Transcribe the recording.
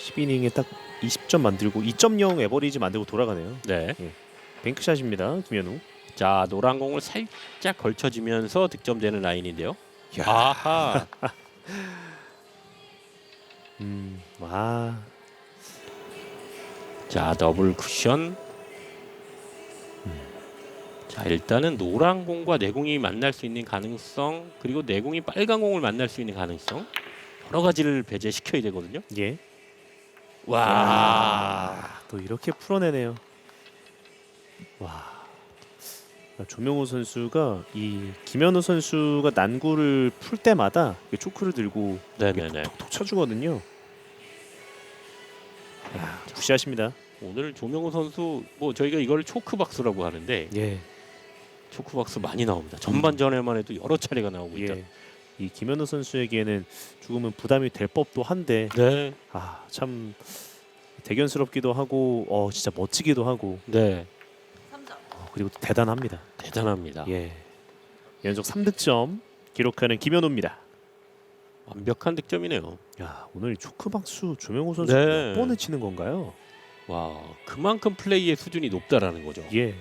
12이닝에 딱 20점 만들고 2.0 에버리지 만들고 돌아가네요. 네. 뱅크샷입니다. 김현우. 자 노란 공을 살짝 걸쳐지면서 득점되는 라인인데요. 야. 아하. 음, 와. 자 더블 쿠션. 자 일단은 노란 공과 내공이 만날 수 있는 가능성 그리고 내공이 빨간 공을 만날 수 있는 가능성 여러 가지를 배제시켜야 되거든요. 예. 와. 아, 또 이렇게 풀어내네요. 와. 조명호 선수가 이 김현우 선수가 난구를 풀 때마다 이렇게 초크를 들고 네네네. 톡톡 쳐주거든요. 야, 굿샷입니다. 오늘 조명호 선수 뭐 저희가 이걸 초크 박스라고 하는데 예, 초크 박스 많이 나옵니다. 전반전에만 해도 여러 차례가 나오고 있다. 예. 이 김현우 선수에게는 조금은 부담이 될 법도 한데 네. 아 참 대견스럽기도 하고 어 진짜 멋지기도 하고 네. 어, 그리고 또 대단합니다. 대단합니다. 예. 연속 3득점 기록하는 김현우입니다. 완벽한 득점이네요. 야 오늘 초크 박수 조명호 선수 네. 몇 번을 치는 건가요? 와, 그만큼 플레이의 수준이 높다라는 거죠. 예.